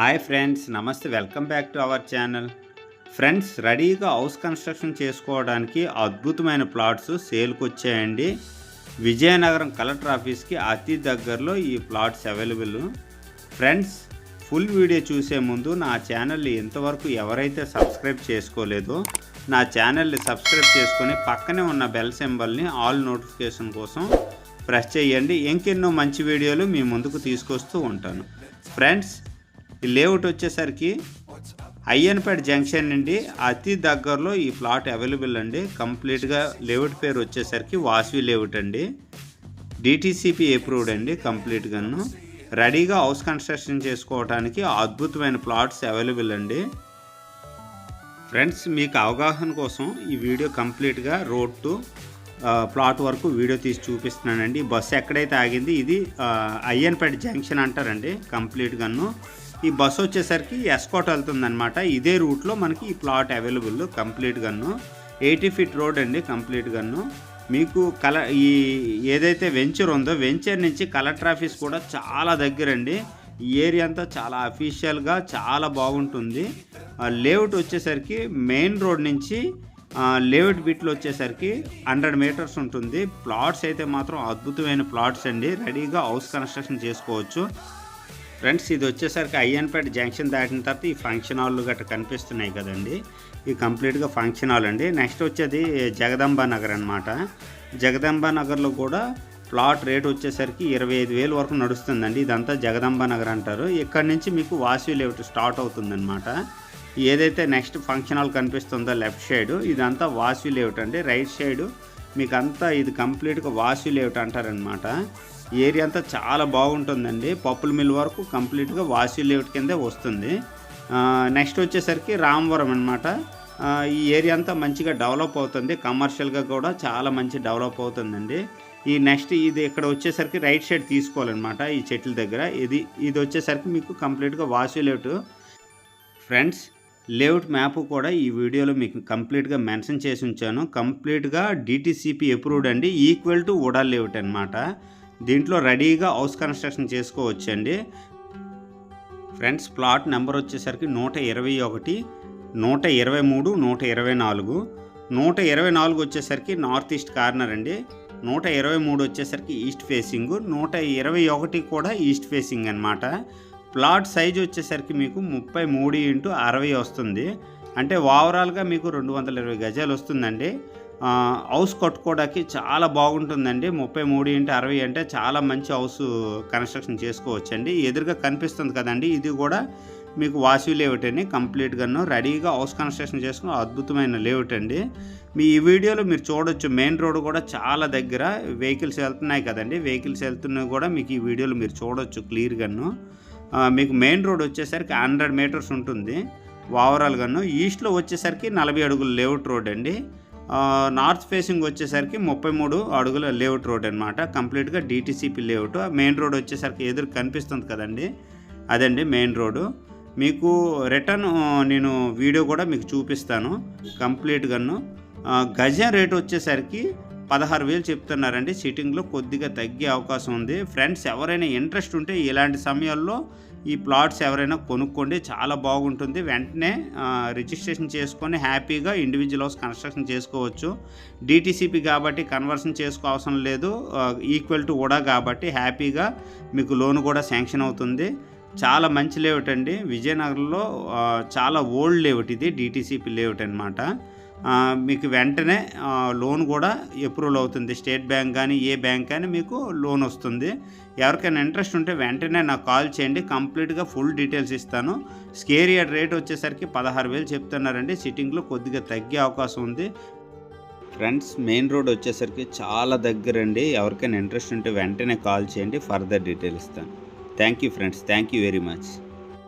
Hi friends నమస్తే welcome back to our channel friends రెడీగా house construction చేసుకోవడానికి అద్భుతమైన ప్లాట్స్ సేల్కి వచ్చాయండి. విజయనగరం కలెక్టర్ ఆఫీస్కి అతి దగ్గరలో ఈ plots available friends full video చూసే ముందు నా ఛానల్ని ఇంతవరకు ఎవరైతే సబ్స్క్రైబ్ చేసుకోలేదో నా ఛానల్ని సబ్స్క్రైబ్ చేసుకొని పక్కనే ఉన్న బెల్ సింబల్ని ఆల్ నోటిఫికేషన్ కోసం ప్రెస్ చేయండి. ఇంకెన్నో మంచి వీడియోలు మీ ముందుకు తీసుకొస్తూ ఉంటాను. ఫ్రెండ్స్ ఈ లేఅవుట్ వచ్చేసరికి అయ్యన్పేట జంక్షన్ నుండి అతి దగ్గరలో ఈ ప్లాట్ అవైలబుల్ అండి. కంప్లీట్గా లేఅవుట్ పేరు వచ్చేసరికి వాసవి లేఅవుట్ అండి. డిటీసీపీ అప్రూవ్డ్ అండి కంప్లీట్గాను. రెడీగా హౌస్ కన్స్ట్రక్షన్ చేసుకోవడానికి అద్భుతమైన ప్లాట్స్ అవైలబుల్ అండి. ఫ్రెండ్స్ మీకు అవగాహన కోసం ఈ వీడియో కంప్లీట్గా రోడ్ టు ప్లాట్ వరకు వీడియో తీసి చూపిస్తున్నానండి. బస్సు ఎక్కడైతే ఆగింది ఇది అయ్యన్పేట జంక్షన్ అంటారండి కంప్లీట్గాను. ఈ బస్సు వచ్చేసరికి ఎస్కోట్ వెళ్తుందనమాట ఇదే రూట్లో మనకి ఈ ప్లాట్ అవైలబుల్ కంప్లీట్గాను ఎయిటీ ఫీట్ రోడ్ అండి కంప్లీట్గాను మీకు కల ఈ ఏదైతే వెంచర్ ఉందో వెంచర్ నుంచి కలెక్టర్ ఆఫీస్ కూడా చాలా దగ్గరండి. ఈ ఏరియా అంతా చాలా అఫీషియల్గా చాలా బాగుంటుంది. లేఅవుట్ వచ్చేసరికి మెయిన్ రోడ్ నుంచి లేఅవుట్ బిట్లు వచ్చేసరికి హండ్రెడ్ మీటర్స్ ఉంటుంది. ప్లాట్స్ అయితే మాత్రం అద్భుతమైన ప్లాట్స్ అండి. రెడీగా హౌస్ కన్స్ట్రక్షన్ చేసుకోవచ్చు. ఫ్రెండ్స్ ఇది వచ్చేసరికి అయ్యన్పేట జంక్షన్ దాటిన తర్వాత ఈ ఫంక్షన్ హాల్ గట్రా కనిపిస్తున్నాయి కదండి. ఇది కంప్లీట్గా ఫంక్షన్ హాల్ అండి. నెక్స్ట్ వచ్చేది జగదంబ నగర్ అనమాట జగదంబ నగర్లో కూడా ప్లాట్ రేట్ వచ్చేసరికి ఇరవై ఐదు వేలు వరకు నడుస్తుందండి. ఇదంతా జగదంబ నగర్ అంటారు. ఇక్కడ నుంచి మీకు వాసవి లేఅవుట్ స్టార్ట్ అవుతుందన్నమాట. ఏదైతే నెక్స్ట్ ఫంక్షన్ హాల్ కనిపిస్తుందో లెఫ్ట్ సైడ్ ఇదంతా వాసవి లేఅవుట్ అండి. రైట్ సైడ్ మీకు అంతా ఇది కంప్లీట్గా వాసవి లేఅవుట్ అంటారనమాట ఏరియా అంతా చాలా బాగుంటుందండి. పప్పుల మిల్ వరకు కంప్లీట్గా వాసవి లేఅవుట్ కిందే వస్తుంది. నెక్స్ట్ వచ్చేసరికి రామవరం అనమాట ఈ ఏరియా అంతా మంచిగా డెవలప్ అవుతుంది. కమర్షియల్గా కూడా చాలా మంచి డెవలప్ అవుతుందండి. ఈ నెక్స్ట్ ఇది ఇక్కడ వచ్చేసరికి రైట్ సైడ్ తీసుకోవాలన్నమాట ఈ చెట్ల దగ్గర. ఇది ఇది వచ్చేసరికి మీకు కంప్లీట్గా Vasavi layout friends layout map కూడా ఈ వీడియోలో మీకు కంప్లీట్గా మెన్షన్ చేసి ఉంచాను. కంప్లీట్గా డిటీసీపీ అప్రూవ్డ్ అండి. ఈక్వల్ టు ఉడా లేఅవుట్ అనమాట దీంట్లో రెడీగా హౌస్ కన్స్ట్రక్షన్ చేసుకోవచ్చండి. ఫ్రెండ్స్ ప్లాట్ నెంబర్ వచ్చేసరికి నూట ఇరవై ఒకటి నూట ఇరవై మూడు నూట ఇరవై నాలుగు. నూట ఇరవై నాలుగు వచ్చేసరికి నార్త్ ఈస్ట్ కార్నర్ అండి. నూట ఇరవై మూడు వచ్చేసరికి ఈస్ట్ ఫేసింగ్. నూట ఇరవై ఒకటి కూడా ఈస్ట్ ఫేసింగ్ అనమాట ప్లాట్ సైజ్ వచ్చేసరికి మీకు ముప్పై మూడు ఇంటూ అరవై వస్తుంది. అంటే ఓవరాల్గా మీకు రెండు వందల ఇరవై గజాలు వస్తుందండి. హౌస్ కట్టుకోవడానికి చాలా బాగుంటుందండి. ముప్పై మూడు ఇంటి అరవై అంటే చాలా మంచి హౌస్ కన్స్ట్రక్షన్ చేసుకోవచ్చండి. ఎదురుగా కనిపిస్తుంది కదండి. ఇది కూడా మీకు వాసవి లేఅవుట్ అండి. కంప్లీట్గాను రెడీగా హౌస్ కన్స్ట్రక్షన్ చేసుకుని అద్భుతమైన లేఅవుట్ అండి. మీ ఈ వీడియోలో మీరు చూడొచ్చు మెయిన్ రోడ్ కూడా చాలా దగ్గర వెహికల్స్ వెళ్తున్నాయి కదండి. వెహికల్స్ వెళ్తున్నవి కూడా మీకు ఈ వీడియోలో మీరు చూడొచ్చు క్లియర్గాను. మీకు మెయిన్ రోడ్ వచ్చేసరికి హండ్రెడ్ మీటర్స్ ఉంటుంది. ఓవరాల్గాను ఈస్ట్లో వచ్చేసరికి నలభై అడుగుల లేఅవుట్ రోడ్ అండి. నార్త్ ఫేసింగ్ వచ్చేసరికి ముప్పై మూడు అడుగుల లేఅవుట్ రోడ్ అనమాట కంప్లీట్గా డిటీసీపీ లేఅవుట్. మెయిన్ రోడ్ వచ్చేసరికి ఎదురు కనిపిస్తుంది కదండి. అదండి మెయిన్ రోడ్డు మీకు రిటర్న్ నేను వీడియో కూడా మీకు చూపిస్తాను. కంప్లీట్గాను. గజం రేట్ వచ్చేసరికి పదహారు వేలు చెప్తున్నారండి. సిట్టింగ్లో కొద్దిగా తగ్గే అవకాశం ఉంది. ఫ్రెండ్స్ ఎవరైనా ఇంట్రెస్ట్ ఉంటే ఇలాంటి సమయాల్లో ఈ ప్లాట్స్ ఎవరైనా కొనుక్కోండి. చాలా బాగుంటుంది. వెంటనే రిజిస్ట్రేషన్ చేసుకొని హ్యాపీగా ఇండివిజువల్ హౌస్ కన్స్ట్రక్షన్ చేసుకోవచ్చు. డిటీసీపీ కాబట్టి కన్వర్షన్ చేసుకో అవసరం లేదు. ఈక్వల్ టు కూడా కాబట్టి హ్యాపీగా మీకు లోన్ కూడా శాంక్షన్ అవుతుంది. చాలా మంచి లేఅవుట్ అండి. విజయనగరంలో చాలా ఓల్డ్ లేఅవుట్ ఇది. డిటీసీపీ లేఅవుట్ అనమాట మీకు వెంటనే లోన్ కూడా అప్రూవల్ అవుతుంది. స్టేట్ బ్యాంక్ కానీ ఏ బ్యాంక్ కానీ మీకు లోన్ వస్తుంది. ఎవరికైనా ఇంట్రెస్ట్ ఉంటే వెంటనే నాకు కాల్ చేయండి. కంప్లీట్గా ఫుల్ డీటెయిల్స్ ఇస్తాను. స్కేర్ రేట్ వచ్చేసరికి పదహారు వేలు చెప్తున్నారండి. సిట్టింగ్లో కొద్దిగా తగ్గే అవకాశం ఉంది. ఫ్రెండ్స్ మెయిన్ రోడ్ వచ్చేసరికి చాలా దగ్గరండి. ఎవరికైనా ఇంట్రెస్ట్ ఉంటే వెంటనే కాల్ చేయండి. ఫర్దర్ డీటెయిల్ ఇస్తాను. Thank you friends. Thank you very much.